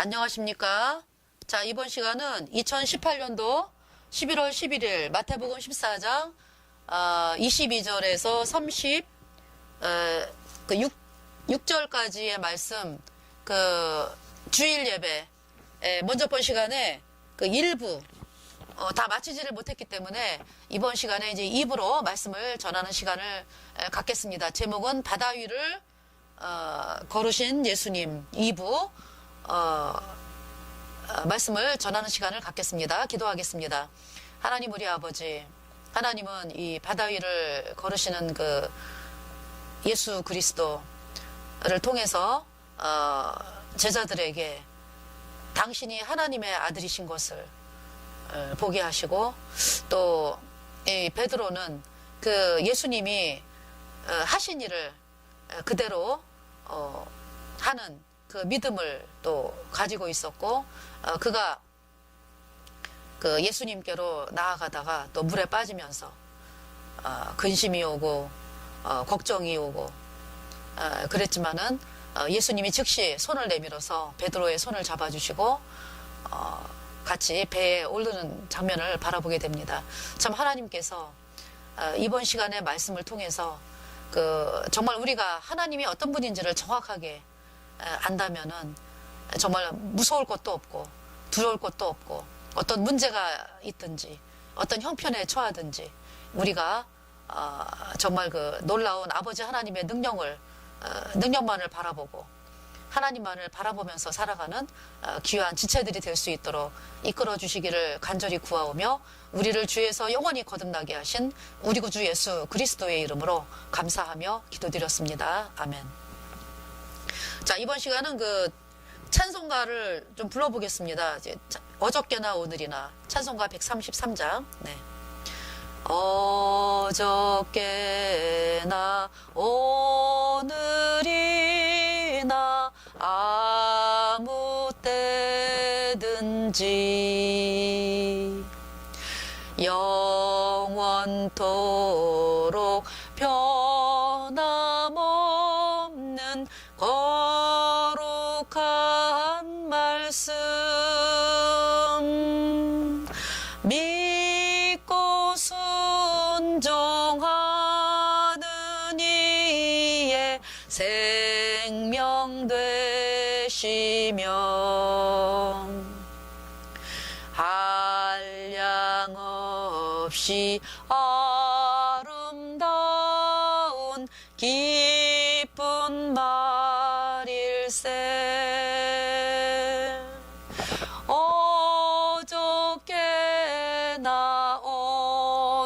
안녕하십니까. 자, 이번 시간은 2018년도 11월 11일 마태복음 14장 어, 22절에서 30, 어, 그 6, 6절까지의 말씀, 그 주일 예배, 에, 먼저 본 시간에 그 일부, 어, 다 마치지를 못했기 때문에 이번 시간에 이제 2부로 말씀을 전하는 시간을 에, 갖겠습니다. 제목은 바다 위를 어, 걸으신 예수님 2부 어, 어, 말씀을 전하는 시간을 갖겠습니다. 기도하겠습니다. 하나님 우리 아버지, 하나님은 이 바다 위를 걸으시는 그 예수 그리스도를 통해서 어, 제자들에게 당신이 하나님의 아들이신 것을 어, 보게 하시고 또이 베드로는 그 예수님이 어, 하신 일을 어, 그대로 어, 하는 그 믿음을 또 가지고 있었고 어, 그가 그 예수님께로 나아가다가 또 물에 빠지면서 어, 근심이 오고 어, 걱정이 오고 어, 그랬지만은 어, 예수님이 즉시 손을 내밀어서 베드로의 손을 잡아주시고 어, 같이 배에 오르는 장면을 바라보게 됩니다. 참 하나님께서 어, 이번 시간의 말씀을 통해서 그 정말 우리가 하나님이 어떤 분인지를 정확하게 에, 안다면은 정말 무서울 것도 없고 두려울 것도 없고 어떤 문제가 있든지 어떤 형편에 처하든지 우리가 어, 정말 그 놀라운 아버지 하나님의 능력을 어, 능력만을 바라보고 하나님만을 바라보면서 살아가는 어, 귀한 지체들이 될 수 있도록 이끌어 주시기를 간절히 구하오며 우리를 주에서 영원히 거듭나게 하신 우리 구주 예수 그리스도의 이름으로 감사하며 기도드렸습니다. 아멘. 자 이번 시간은 그 찬송가를 좀 불러보겠습니다. 이제 차- 어저께나 오늘이나 찬송가 133장. 네. 어저께나 오늘이나 아무 때든지 영원토록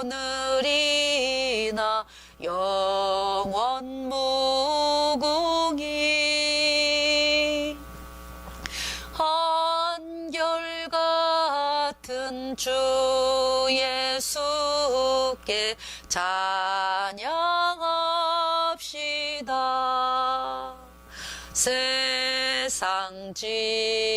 오늘이나 영원 무궁히 한결같은 주 예수께 찬양합시다. 세상 지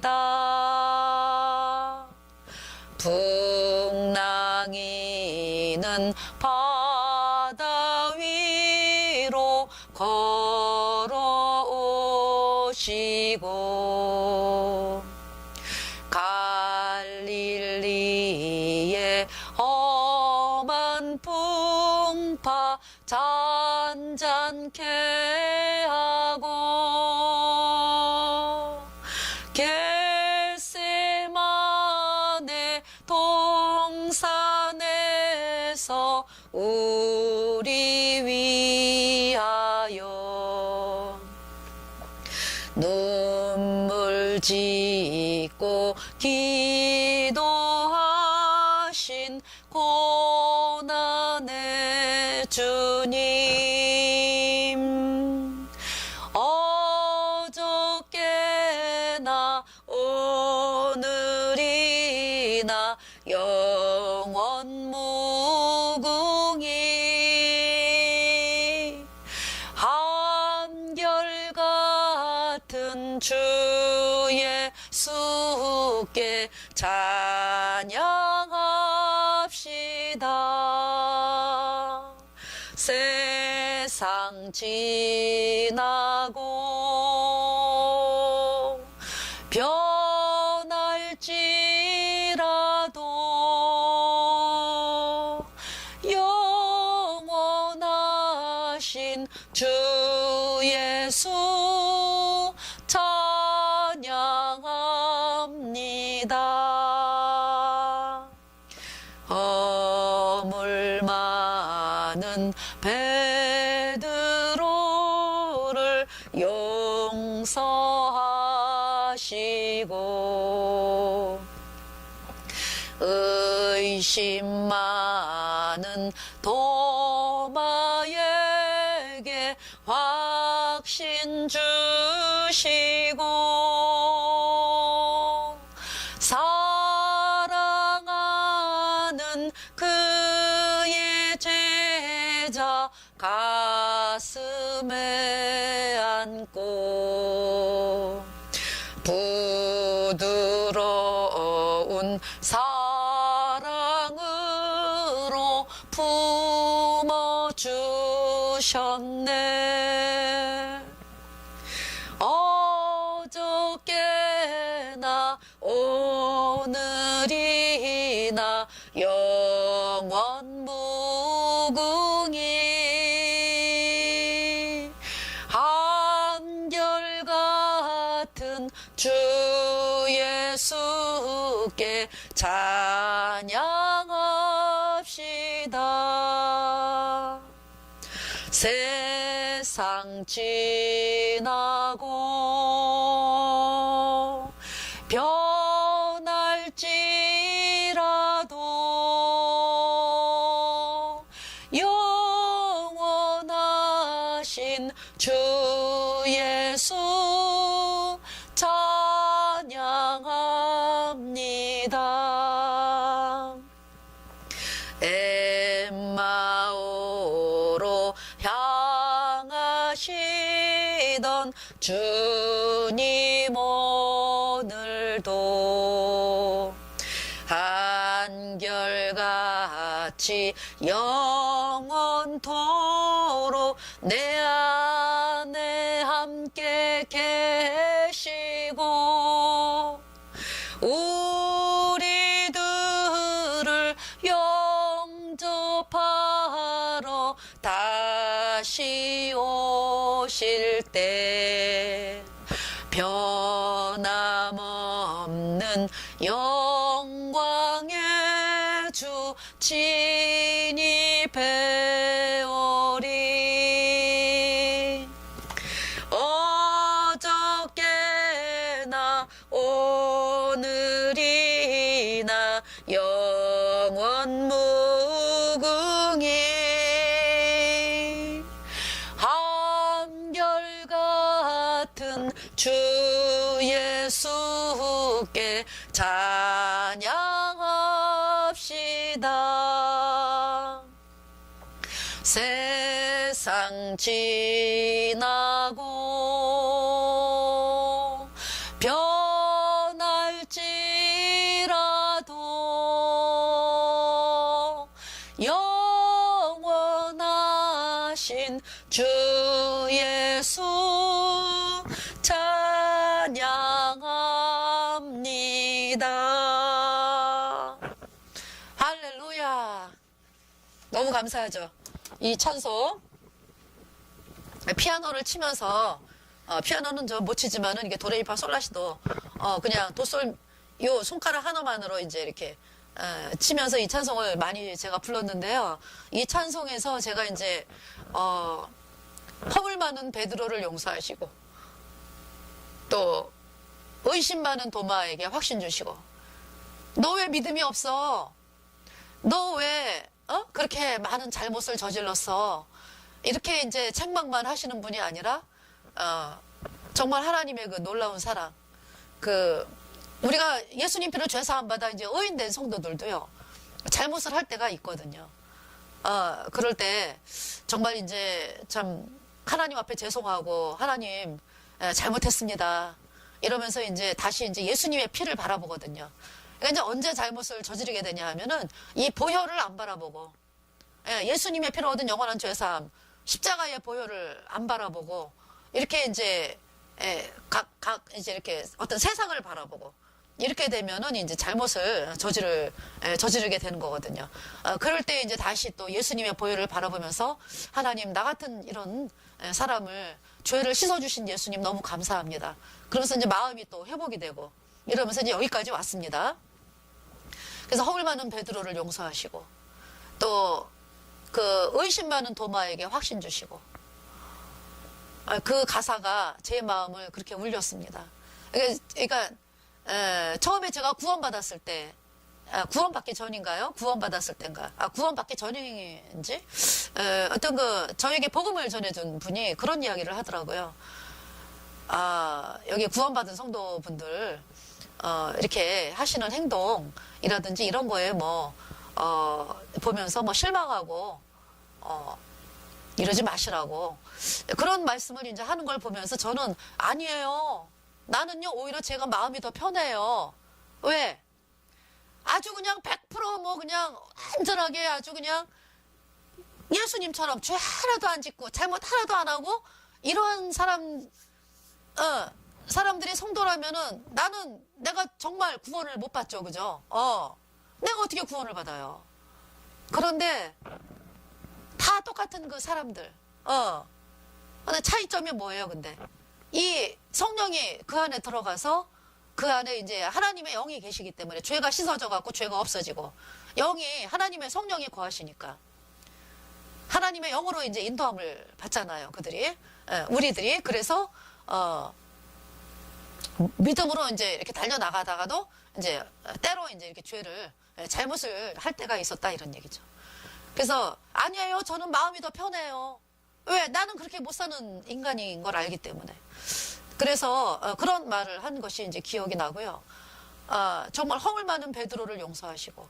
찬양합니다. 풍랑이는 바 짓고 예수 찬양합니다. 어물 많은 베드로를 용서하시고 의심 많은 도 주시고 사랑하는 그의 제자 가슴에 안고 찬양합시다. 세상 지나고 영원토록 내 안 예수께 찬양합시다. 세상 지나 감사하죠. 이 찬송 피아노를 치면서 어, 피아노는 저 못 치지만은 이게 도레미파 솔라시도 어, 그냥 도솔 요 손가락 하나만으로 이제 이렇게 어, 치면서 이 찬송을 많이 제가 불렀는데요. 이 찬송에서 제가 이제 어, 허물 많은 베드로를 용서하시고 또 의심 많은 도마에게 확신 주시고 너 왜 믿음이 없어? 너 왜 어? 그렇게 많은 잘못을 저질렀어? 이렇게 이제 책망만 하시는 분이 아니라 어, 정말 하나님의 그 놀라운 사랑 그 우리가 예수님 피로 죄 사함 받아 이제 의인된 성도들도요 잘못을 할 때가 있거든요. 어, 그럴 때 정말 이제 참 하나님 앞에 죄송하고 하나님 에, 잘못했습니다. 이러면서 이제 다시 이제 예수님의 피를 바라보거든요. 그러니까 이제 언제 잘못을 저지르게 되냐 하면은 이 보혈을 안 바라보고 예, 예수님의 피로 얻은 영원한 죄사함, 십자가의 보혈을 안 바라보고 이렇게 이제 예, 각, 각 이제 이렇게 어떤 세상을 바라보고 이렇게 되면은 이제 잘못을 저지를 예, 저지르게 되는 거거든요. 어, 그럴 때 이제 다시 또 예수님의 보혈을 바라보면서 하나님 나 같은 이런 예, 사람을 죄를 씻어주신 예수님 너무 감사합니다. 그러면서 이제 마음이 또 회복이 되고 이러면서 이제 여기까지 왔습니다. 그래서 허울 많은 베드로를 용서하시고 또 그 의심 많은 도마에게 확신 주시고 아, 그 가사가 제 마음을 그렇게 울렸습니다. 그러니까, 그러니까 에, 처음에 제가 구원받았을 때 아, 구원받기 전인가요? 구원받았을 때인가? 아, 구원받기 전인지? 에, 어떤 그, 저에게 복음을 전해준 분이 그런 이야기를 하더라고요. 아, 여기 구원받은 성도분들, 어, 이렇게 하시는 행동이라든지 이런 거에 뭐, 어, 보면서 뭐 실망하고, 어, 이러지 마시라고. 그런 말씀을 이제 하는 걸 보면서 저는 아니에요. 나는요, 오히려 제가 마음이 더 편해요. 왜? 아주 그냥 100%뭐 그냥 안전하게 아주 그냥 예수님처럼 죄 하나도 안 짓고 잘못 하나도 안 하고 이런 사람, 어, 성도라면은 나는 내가 정말 구원을 못 받죠. 그죠? 어. 내가 어떻게 구원을 받아요? 그런데 다 똑같은 그 사람들. 어. 근데 차이점이 뭐예요, 근데? 이 성령이 그 안에 들어가서 그 안에 이제 하나님의 영이 계시기 때문에 죄가 씻어져 갖고 죄가 없어지고 영이 하나님의 성령이 거하시니까 하나님의 영으로 이제 인도함을 받잖아요, 그들이. 예, 우리들이. 그래서 어 믿음으로 이제 이렇게 달려 나가다가도 이제 때로 이제 이렇게 죄를 예, 잘못을 할 때가 있었다 이런 얘기죠. 그래서 아니에요. 저는 마음이 더 편해요. 왜? 나는 그렇게 못 사는 인간인 걸 알기 때문에. 그래서 어, 그런 말을 한 것이 이제 기억이 나고요. 아, 정말 허물 많은 베드로를 용서하시고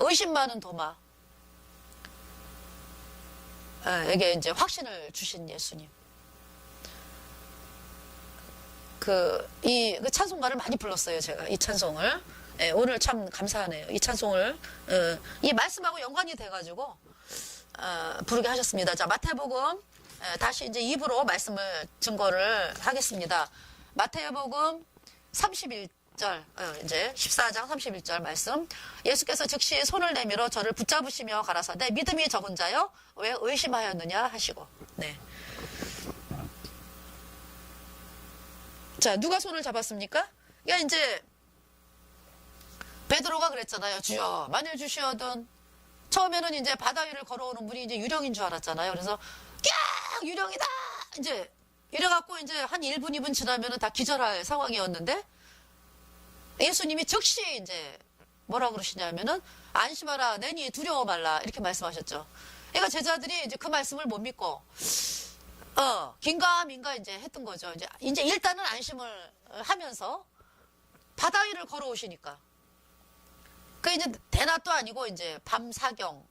의심 많은 도마 에게 이제 확신을 주신 예수님. 그, 이, 그 찬송가를 많이 불렀어요, 제가. 이 찬송을. 예, 오늘 참 감사하네요. 이 찬송을, 어, 이 말씀하고 연관이 돼가지고, 어, 부르게 하셨습니다. 자, 마태복음, 예, 다시 이제 입으로 말씀을 증거를 하겠습니다. 마태복음 31절, 어, 이제 14장 31절 말씀. 예수께서 즉시 손을 내밀어 저를 붙잡으시며 가라사대 믿음이 적은 자여 왜 의심하였느냐 하시고. 네. 자, 누가 손을 잡았습니까? 야, 이제 베드로가 그랬잖아요. 주여, 만일 주시어든 처음에는 이제 바다 위를 걸어오는 분이 이제 유령인 줄 알았잖아요. 그래서 야, 유령이다. 이제 이래 갖고 이제 한 1분, 2분 지나면은 다 기절할 상황이었는데 예수님이 즉시 이제 뭐라 그러시냐면은 안심하라, 내니 두려워 말라 이렇게 말씀하셨죠. 그러니까 제자들이 이제 그 말씀을 못 믿고 어, 긴가민가 이제 했던 거죠. 이제, 이제 일단은 안심을 하면서 바다 위를 걸어오시니까. 그 이제 대낮도 아니고 이제 밤 사경,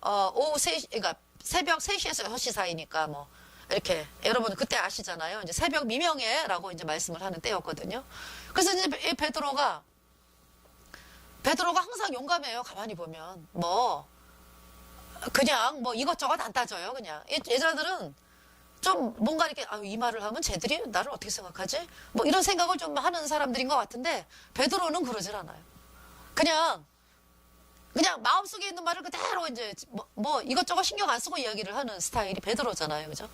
어, 오후 3시, 그러니까 새벽 3시에서 6시 사이니까 뭐, 이렇게, 여러분 그때 아시잖아요. 이제 새벽 미명에 라고 이제 말씀을 하는 때였거든요. 그래서 이제 이 베드로가, 베드로가 항상 용감해요. 가만히 보면. 뭐, 그냥 뭐 이것저것 안 따져요. 그냥. 이 여자들은 좀 뭔가 이렇게 아, 이 말을 하면 쟤들이 나를 어떻게 생각하지? 뭐 이런 생각을 좀 하는 사람들인 것 같은데 베드로는 그러질 않아요. 그냥 그냥 마음속에 있는 말을 그대로 이제 뭐, 뭐 이것저것 신경 안 쓰고 이야기를 하는 스타일이 베드로잖아요. 그죠?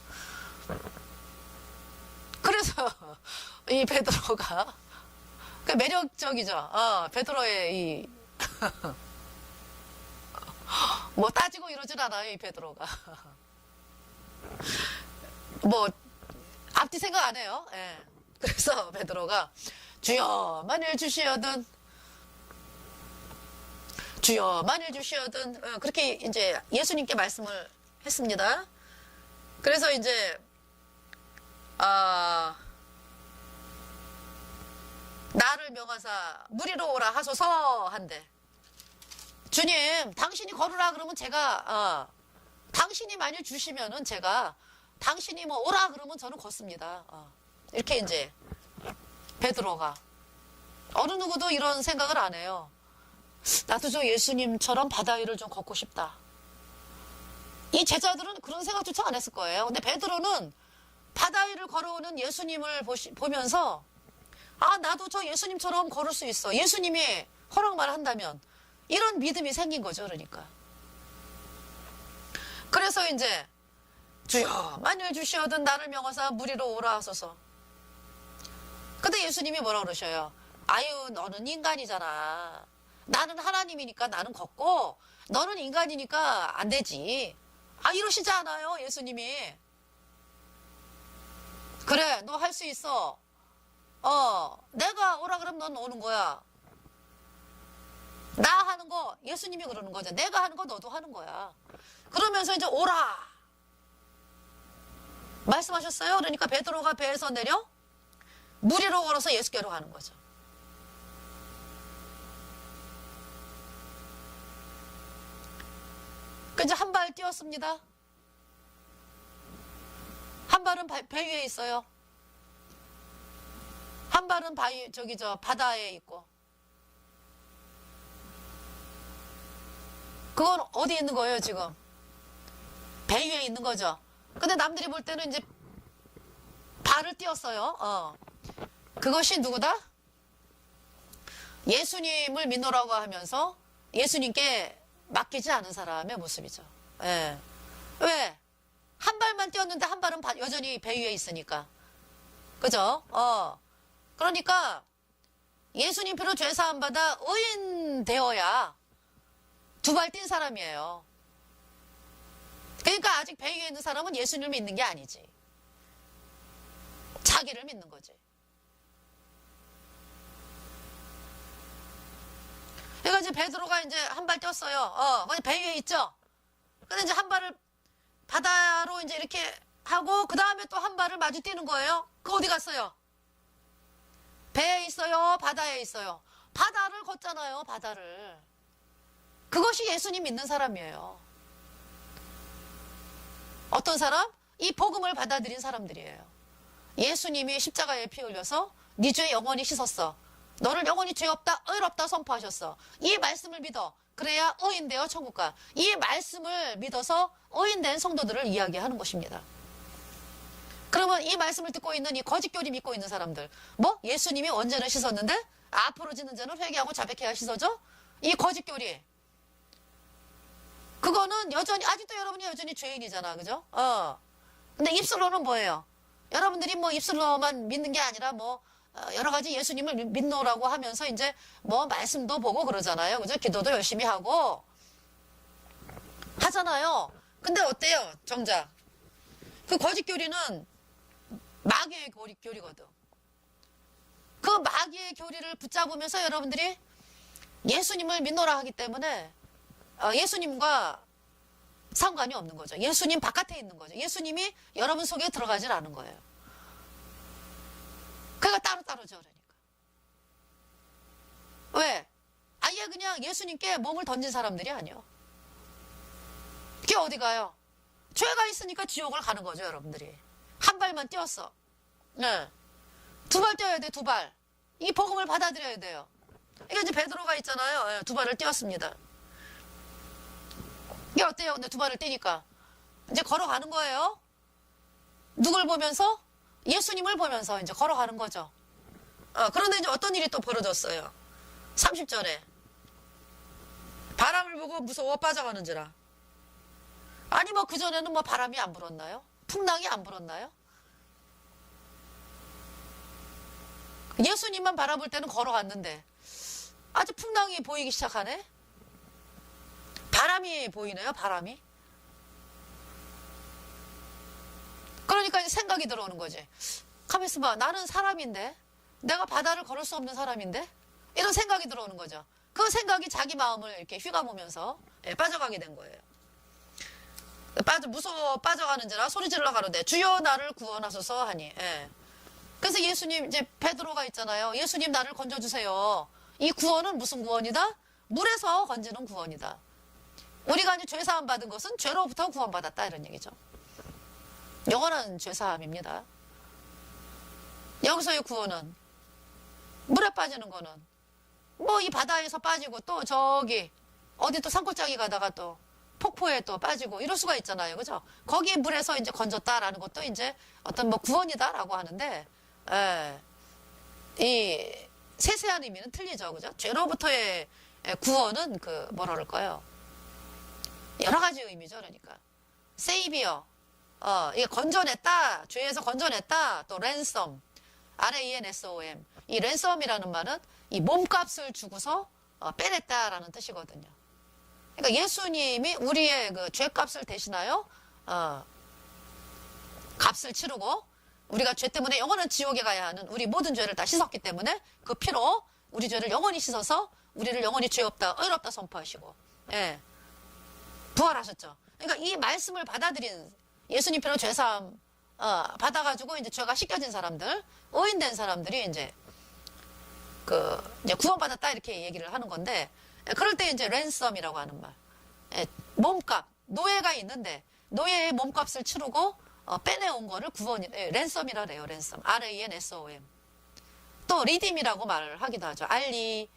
그래서 이 베드로가 그 매력적이죠. 어, 베드로의 이 뭐 따지고 이러질 않아요, 이 베드로가. 뭐 앞뒤 생각 안 해요. 예. 그래서 베드로가 주여 만일 주시어든 주여 만일 주시어든 어, 그렇게 이제 예수님께 말씀을 했습니다. 그래서 이제 아 나를 명하사 무리로 오라 하소서 한대. 주님, 당신이 걸으라 그러면 제가 어, 당신이 만일 주시면은 제가 당신이 뭐 오라 그러면 저는 걷습니다. 어. 이렇게 이제 베드로가 어느 누구도 이런 생각을 안 해요. 나도 저 예수님처럼 바다 위를 좀 걷고 싶다. 이 제자들은 그런 생각조차 안 했을 거예요. 근데 베드로는 바다 위를 걸어오는 예수님을 보시, 보면서 아 나도 저 예수님처럼 걸을 수 있어. 예수님이 허락만 한다면 이런 믿음이 생긴 거죠. 그러니까. 그래서 이제 주여 만일 주시어든 나를 명하사 무리로 오라 하소서. 근데 예수님이 뭐라 그러셔요? 아유 너는 인간이잖아. 나는 하나님이니까 나는 걷고 너는 인간이니까 안 되지. 아 이러시지 않아요 예수님이. 그래 너 할 수 있어. 어 내가 오라 그러면 넌 오는 거야. 나 하는 거 예수님이 그러는 거죠. 내가 하는 거 너도 하는 거야. 그러면서 이제 오라. 말씀하셨어요. 그러니까 베드로가 배에서 내려 물 위로 걸어서 예수께로 가는 거죠. 그 이제 한 발 뛰었습니다. 한 발은 바- 배 위에 있어요. 한 발은 바위 저기 저 바다에 있고. 그건 어디 있는 거예요 지금? 배 위에 있는 거죠. 근데 남들이 볼 때는 이제 발을 띄었어요. 어. 그것이 누구다? 예수님을 믿노라고 하면서 예수님께 맡기지 않은 사람의 모습이죠. 예. 왜? 한 발만 띄었는데 한 발은 바- 여전히 배 위에 있으니까. 그죠? 어. 그러니까 예수님 표로 죄 사함 받아 의인 되어야 두 발 뛴 사람이에요. 그러니까 아직 배 위에 있는 사람은 예수님을 믿는 게 아니지. 자기를 믿는 거지. 그러니까 이제 베드로가 이제 한발 뛰었어요. 어, 배 위에 있죠. 근데 이제 한 발을 바다로 이제 이렇게 하고 그 다음에 또 한 발을 마주 뛰는 거예요. 그 어디 갔어요? 배에 있어요? 바다에 있어요? 바다를 걷잖아요. 바다를. 그것이 예수님 믿는 사람이에요. 어떤 사람? 이 복음을 받아들인 사람들이에요. 예수님이 십자가에 피 흘려서 네 죄 영원히 씻었어. 너를 영원히 죄 없다, 의롭다 선포하셨어. 이 말씀을 믿어. 그래야 의인되어 천국 가. 이 말씀을 믿어서 의인된 성도들을 이야기하는 것입니다. 그러면 이 말씀을 듣고 있는 이 거짓교리 믿고 있는 사람들, 뭐 예수님이 언제는 씻었는데 앞으로 지는 자는 회개하고 자백해야 씻어져? 이 거짓교리. 그거는 여전히 아직도 여러분이 여전히 죄인이잖아, 그죠? 어. 근데 입술로는 뭐예요? 여러분들이 뭐 입술로만 믿는 게 아니라 뭐 어, 여러 가지 예수님을 믿- 믿노라고 하면서 이제 뭐 말씀도 보고 그러잖아요, 그죠? 기도도 열심히 하고 하잖아요. 근데 어때요, 정작? 그 거짓 교리는 마귀의 교리, 교리거든. 그 마귀의 교리를 붙잡으면서 여러분들이 예수님을 믿노라 하기 때문에 어, 예수님과 상관이 없는 거죠. 예수님 바깥에 있는 거죠. 예수님이 여러분 속에 들어가질 않은 거예요. 그러니까 따로따로죠. 그러니까. 왜? 아예 그냥 예수님께 몸을 던진 사람들이 아니요. 그게 어디 가요? 죄가 있으니까 지옥을 가는 거죠, 여러분들이. 한 발만 뛰었어. 네. 두 발 뛰어야 돼, 두 발. 이 복음을 받아들여야 돼요. 이게 이제 베드로가 있잖아요. 예, 두 발을 뛰었습니다. 이게 어때요? 근데 두 발을 뛰니까. 이제 걸어가는 거예요. 누굴 보면서? 예수님을 보면서 이제 걸어가는 거죠. 어, 그런데 이제 어떤 일이 또 벌어졌어요. 30절에. 바람을 보고 무서워 빠져가는지라. 아니, 뭐, 그전에는 뭐 바람이 안 불었나요? 풍랑이 안 불었나요? 예수님만 바라볼 때는 걸어갔는데, 아주 풍랑이 보이기 시작하네? 바람이 보이네요, 바람이. 그러니까 생각이 들어오는 거지. 가만 있어 봐. 나는 사람인데? 내가 바다를 걸을 수 없는 사람인데? 이런 생각이 들어오는 거죠. 그 생각이 자기 마음을 이렇게 휘감으면서 예, 빠져가게 된 거예요. 빠져, 무서워 빠져가는지라 소리 질러 가는데 주여 나를 구원하소서 하니. 예. 그래서 예수님, 이제 베드로가 있잖아요. 예수님 나를 건져주세요. 이 구원은 무슨 구원이다? 물에서 건지는 구원이다. 우리가 이제 죄사함 받은 것은 죄로부터 구원받았다 이런 얘기죠. 영원한 죄사함입니다. 여기서의 구원은 물에 빠지는 거는 뭐 이 바다에서 빠지고 또 저기 어디 또 산골짜기 가다가 또 폭포에 또 빠지고 이럴 수가 있잖아요. 그죠? 거기 물에서 이제 건졌다라는 것도 이제 어떤 뭐 구원이다라고 하는데, 에, 이 세세한 의미는 틀리죠. 그죠? 죄로부터의 구원은 그 뭐라 그럴까요? 여러 가지 의미죠. 그러니까. 세이비어. 어, 이게 건져냈다. 죄에서 건져냈다. 또 랜섬. R-A-N-S-O-M. 이 랜섬이라는 말은 이 몸값을 주고서 어, 빼냈다라는 뜻이거든요. 그러니까 예수님이 우리의 그 죄값을 대신하여 어, 값을 치르고 우리가 죄 때문에 영원한 지옥에 가야 하는 우리 모든 죄를 다 씻었기 때문에 그 피로 우리 죄를 영원히 씻어서 우리를 영원히 죄 없다, 의롭다 선포하시고, 예. 부활하셨죠. 그러니까 이 말씀을 받아들인 예수님 피로 죄사함, 어, 받아가지고 이제 죄가 씻겨진 사람들, 의인된 사람들이 이제 그, 이제 구원받았다 이렇게 얘기를 하는 건데, 예, 그럴 때 이제 랜섬이라고 하는 말. 예, 몸값, 노예가 있는데, 노예의 몸값을 치르고, 어, 빼내온 거를 구원이, 예, 랜섬이라 그래요, 랜섬. R-A-N-S-O-M. 또, 리딤이라고 말을 하기도 하죠. 알리,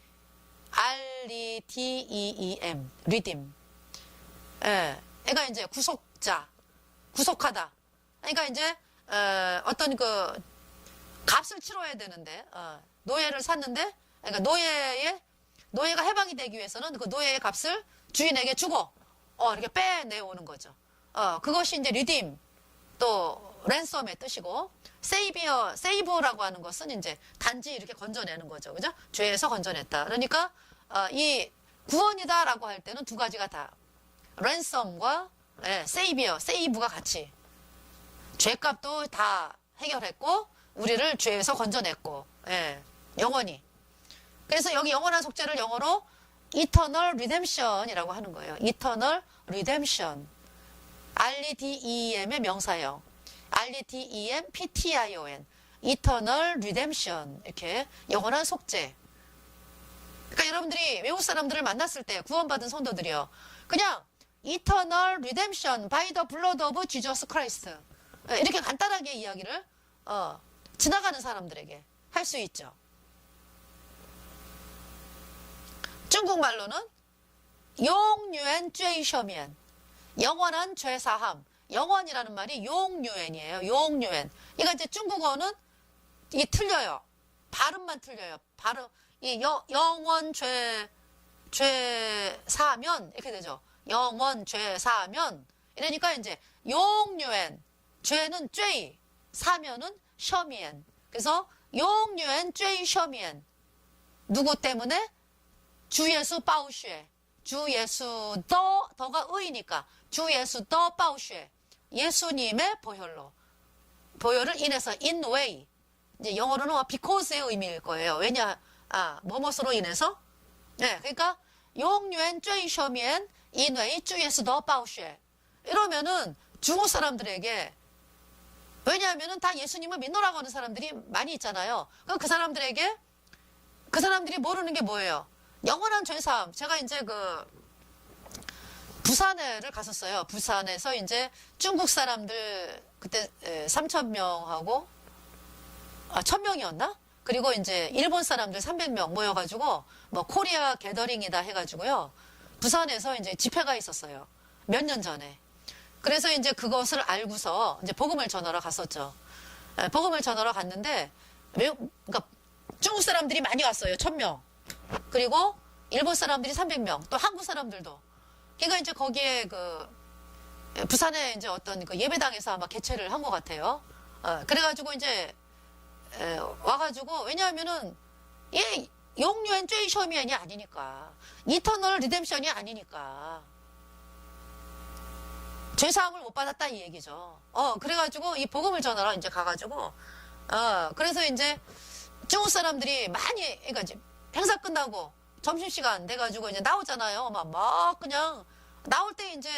알리, D-E-E-M. 리딤. 예. 그러니까 이제 구속자, 구속하다. 그러니까 이제, 어, 어떤 그, 값을 치러야 되는데, 어, 노예를 샀는데, 그러니까 노예의, 노예가 해방이 되기 위해서는 그 노예의 값을 주인에게 주고, 어, 이렇게 빼내오는 거죠. 어, 그것이 이제 리딤, 또, 랜섬의 뜻이고, 세이비어, 세이브라고 하는 것은 이제 단지 이렇게 건져내는 거죠. 그죠? 죄에서 건져냈다. 그러니까, 어, 이 구원이다라고 할 때는 두 가지가 다, 랜섬과 예, 세이비어, 세이브가 같이. 죄값도 다 해결했고 우리를 죄에서 건져냈고 예, 영원히. 그래서 여기 영원한 속죄를 영어로 eternal redemption이라고 하는 거예요. eternal redemption. R-E-D-E-M의 명사형 R-E-D-E-M P-T-I-O-N eternal redemption. 이렇게 영원한 속죄. 그러니까 여러분들이 외국 사람들을 만났을 때 구원받은 성도들이요. 그냥 redemption by the blood of Jesus Christ 예, 이렇게 간단하게 이야기를 어, 지나가는 사람들에게 할 수 있죠. 중국말로는 용유엔 죄이셔면 영원한 죄사함 영원이라는 말이 용유엔이에요. 용유엔 이거 이제 중국어는 이게 틀려요. 발음만 틀려요. 발음 이 여, 영원 죄 죄사면 이렇게 되죠. 영원 죄사면 이러니까 이제 용유엔 죄는 죄 사면은 셔미엔. 그래서 용유엔 죄 셔미엔. 누구 때문에? 주 예수 빠우쉐 주 예수 더 더가 의니까. 주 예수 더 빠우쉐 예수님의 보혈로. 보혈을 인해서 in way. 이제 영어로는 because의 의미일 거예요. 왜냐 아 뭐뭇으로 인해서? 네 그러니까 용유엔 죄이 셔미엔 주 예수 더 빠우쉐 이러면은 중국 사람들에게 왜냐하면은 다 예수님을 믿노라고 하는 사람들이 많이 있잖아요. 그럼 그 사람들에게 그 사람들이 모르는 게 뭐예요? 영원한 죄사함. 제가 이제 그 부산에를 갔었어요. 부산에서 이제 중국 사람들 그때 3천 명하고 아, 1000명이었나? 그리고 이제 일본 사람들 300명 모여가지고 뭐 코리아 게더링이다 해가지고요. 부산에서 이제 집회가 있었어요. 몇 년 전에. 그래서 이제 그것을 알고서 이제 복음을 전하러 갔었죠. 에, 복음을 전하러 갔는데 외국, 그러니까 중국 사람들이 많이 왔어요. 1000명. 그리고 일본 사람들이 300명. 또 한국 사람들도. 그러니까 이제 거기에 그 에, 부산에 이제 어떤 그 예배당에서 아마 개최를 한 것 같아요. 어, 그래가지고 이제 에, 와가지고 왜냐하면은 얘 용유엔 죄이셔미엔이 아니니까 이터널 리뎀션이 아니니까 죄사함을 못 받았다 이 얘기죠. 어 그래가지고 이 복음을 전하러 이제 가가지고 어 그래서 이제 중국 사람들이 많이 그러니까 이제 행사 끝나고 점심 시간 돼가지고 이제 나오잖아요. 막, 막 그냥 나올 때 이제